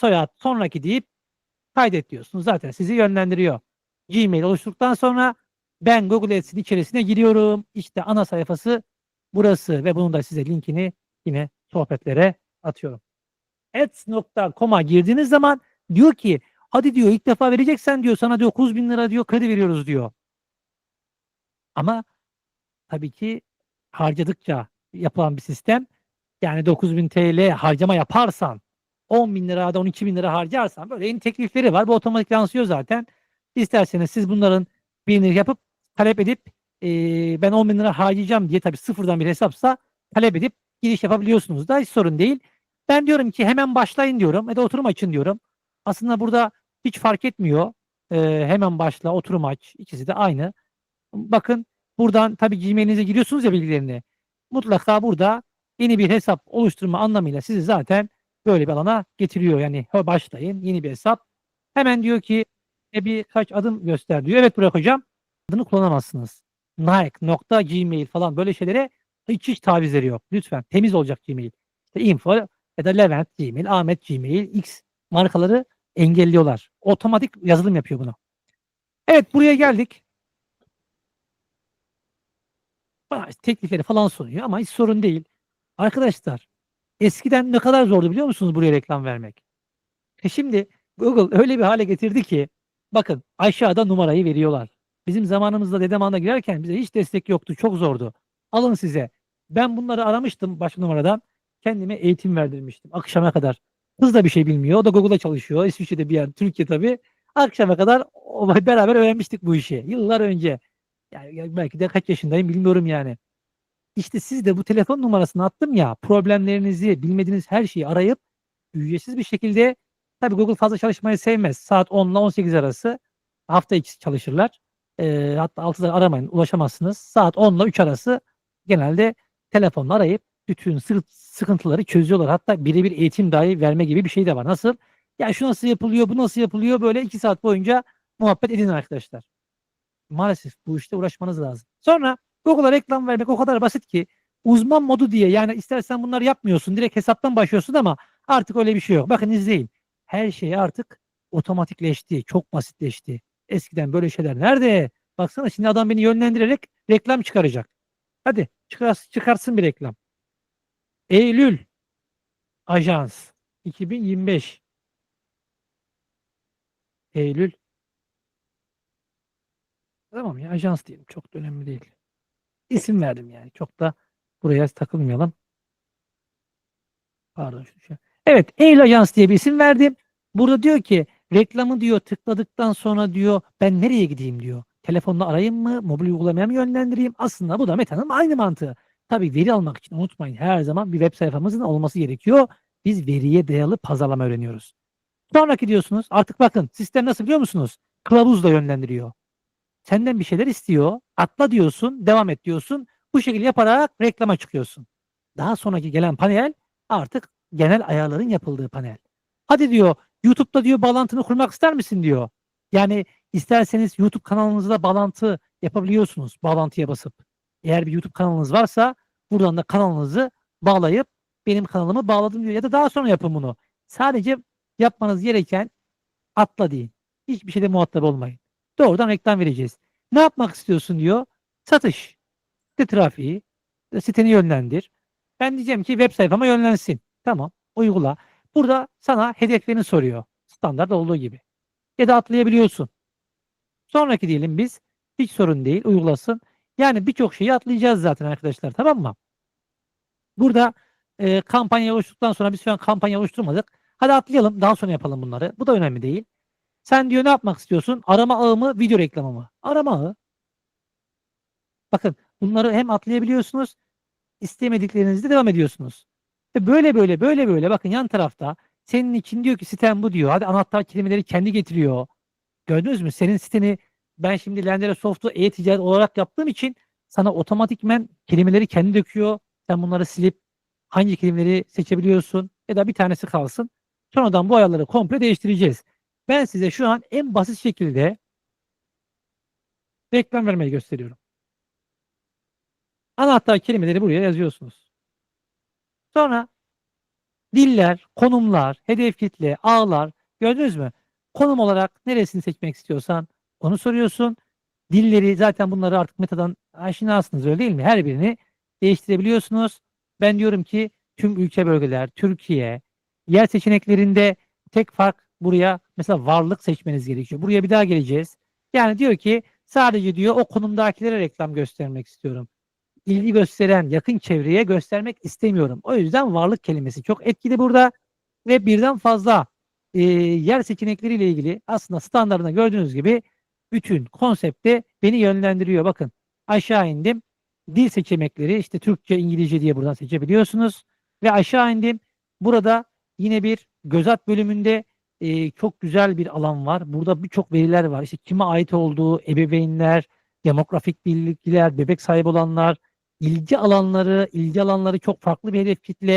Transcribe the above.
soyad sonraki deyip kaydet diyorsunuz. Zaten sizi yönlendiriyor. Gmail oluşturduktan sonra ben Google Ads'in içerisine giriyorum. İşte ana sayfası burası ve bunun da size linkini yine sohbetlere atıyorum. Ads.com'a girdiğiniz zaman diyor ki hadi diyor ilk defa vereceksen diyor sana diyor 9 bin lira diyor kredi veriyoruz diyor. Ama tabii ki harcadıkça yapılan bir sistem. Yani 9000 TL harcama yaparsan 10 bin lira da 12 bin lira harcarsan böyle yeni teklifleri var. Bu otomatik yansıyor zaten. İsterseniz siz bunların birini yapıp talep edip eee, ben 10 bin lira harcayacağım diye tabii sıfırdan bir hesapsa talep edip giriş yapabiliyorsunuz da hiç sorun değil. Ben diyorum ki hemen başlayın diyorum ya da oturum açın diyorum. Aslında burada hiç fark etmiyor. Eee, hemen başla, oturum aç. İkisi de aynı. Bakın buradan tabii Gmail'inize giriyorsunuz ya bilgilerini. Mutlaka burada yeni bir hesap oluşturma anlamıyla sizi zaten böyle bir alana getiriyor. Yani "Ha, başlayın yeni bir hesap. Hemen diyor ki e, birkaç adım göster diyor. Evet Burak hocam adını kullanamazsınız. Nike, nokta, Gmail falan böyle şeylere hiç hiç tavizleri yok. Lütfen temiz olacak Gmail. İşte info ya da Levent Gmail, Ahmet Gmail, X markaları engelliyorlar. Otomatik yazılım yapıyor bunu. Evet buraya geldik. Bana teklifleri falan sunuyor ama hiç sorun değil. Arkadaşlar eskiden ne kadar zordu biliyor musunuz buraya reklam vermek? E şimdi Google öyle bir hale getirdi ki bakın aşağıda numarayı veriyorlar. Bizim zamanımızda Dedeman'a girerken bize hiç destek yoktu. Çok zordu. Alın size. Ben bunları aramıştım başka numaradan. Kendime eğitim verdirmiştim akşama kadar. Kız da bir şey bilmiyor. O da Google'da çalışıyor. İsviçre'de bir yer. Türkiye tabii. Akşama kadar beraber öğrenmiştik bu işi. Yıllar önce. Yani ya belki de kaç yaşındayım bilmiyorum yani. İşte siz de bu telefon numarasını attım ya problemlerinizi bilmediğiniz her şeyi arayıp ücretsiz bir şekilde tabii Google fazla çalışmayı sevmez. Saat 10 ile 18 arası hafta ikisi çalışırlar. Ee, hatta 6'da aramayın ulaşamazsınız. Saat 10 ile 3 arası genelde telefonla arayıp bütün sı- sıkıntıları çözüyorlar. Hatta birebir eğitim dahi verme gibi bir şey de var. Nasıl? Ya şu nasıl yapılıyor, bu nasıl yapılıyor böyle 2 saat boyunca muhabbet edin arkadaşlar. Maalesef bu işte uğraşmanız lazım. Sonra Google'a reklam vermek o kadar basit ki uzman modu diye yani istersen bunları yapmıyorsun. Direkt hesaptan başlıyorsun ama artık öyle bir şey yok. Bakın izleyin. Her şey artık otomatikleşti. Çok basitleşti. Eskiden böyle şeyler nerede? Baksana şimdi adam beni yönlendirerek reklam çıkaracak. Hadi çıkar, çıkarsın bir reklam. Eylül Ajans 2025 Eylül Tamam ya ajans diyelim. Çok da önemli değil. İsim verdim yani. Çok da buraya takılmayalım. Pardon. şey. Evet. Eylül Ajans diye bir isim verdim. Burada diyor ki reklamı diyor tıkladıktan sonra diyor ben nereye gideyim diyor. Telefonla arayayım mı? Mobil uygulamaya mı yönlendireyim? Aslında bu da Meta'nın aynı mantığı. Tabii veri almak için unutmayın her zaman bir web sayfamızın olması gerekiyor. Biz veriye dayalı pazarlama öğreniyoruz. Sonraki diyorsunuz. Artık bakın sistem nasıl biliyor musunuz? Kılavuzla yönlendiriyor senden bir şeyler istiyor. Atla diyorsun, devam et diyorsun. Bu şekilde yaparak reklama çıkıyorsun. Daha sonraki gelen panel artık genel ayarların yapıldığı panel. Hadi diyor YouTube'da diyor bağlantını kurmak ister misin diyor. Yani isterseniz YouTube kanalınızda bağlantı yapabiliyorsunuz bağlantıya basıp. Eğer bir YouTube kanalınız varsa buradan da kanalınızı bağlayıp benim kanalımı bağladım diyor. Ya da daha sonra yapın bunu. Sadece yapmanız gereken atla deyin. Hiçbir şeyde muhatap olmayın. Doğrudan reklam vereceğiz. Ne yapmak istiyorsun diyor. Satış. Site trafiği. e, Siteni yönlendir. Ben diyeceğim ki web sayfama yönlensin. Tamam. Uygula. Burada sana hedeflerini soruyor. Standart olduğu gibi. Ya da atlayabiliyorsun. Sonraki diyelim biz. Hiç sorun değil. Uygulasın. Yani birçok şeyi atlayacağız zaten arkadaşlar. Tamam mı? Burada e, kampanya oluşturduktan sonra biz şu an kampanya oluşturmadık. Hadi atlayalım. Daha sonra yapalım bunları. Bu da önemli değil. Sen diyor ne yapmak istiyorsun? Arama ağı mı, video reklamı mı? Arama ağı. Bakın bunları hem atlayabiliyorsunuz, istemediklerinizde devam ediyorsunuz. Ve böyle böyle böyle böyle bakın yan tarafta senin için diyor ki sitem bu diyor. Hadi anahtar kelimeleri kendi getiriyor. Gördünüz mü? Senin siteni ben şimdi Lendere Soft'u e-ticaret olarak yaptığım için sana otomatikmen kelimeleri kendi döküyor. Sen bunları silip hangi kelimeleri seçebiliyorsun ya da bir tanesi kalsın. Sonradan bu ayarları komple değiştireceğiz. Ben size şu an en basit şekilde reklam vermeyi gösteriyorum. Anahtar kelimeleri buraya yazıyorsunuz. Sonra Diller, konumlar, hedef kitle, ağlar. Gördünüz mü? Konum olarak neresini seçmek istiyorsan onu soruyorsun. Dilleri zaten bunları artık metadan aşinasınız öyle değil mi? Her birini değiştirebiliyorsunuz. Ben diyorum ki tüm ülke bölgeler, Türkiye, yer seçeneklerinde tek fark buraya mesela varlık seçmeniz gerekiyor. Buraya bir daha geleceğiz. Yani diyor ki sadece diyor o konumdakilere reklam göstermek istiyorum. İlgi gösteren yakın çevreye göstermek istemiyorum. O yüzden varlık kelimesi çok etkili burada ve birden fazla e, yer seçenekleriyle ilgili aslında standartında gördüğünüz gibi bütün konsepte beni yönlendiriyor. Bakın aşağı indim. Dil seçenekleri işte Türkçe, İngilizce diye buradan seçebiliyorsunuz. Ve aşağı indim. Burada yine bir gözat bölümünde e, çok güzel bir alan var. Burada birçok veriler var. İşte kime ait olduğu, ebeveynler, demografik bilgiler, bebek sahibi olanlar, ilgi alanları, ilgi alanları çok farklı bir hedef kitle,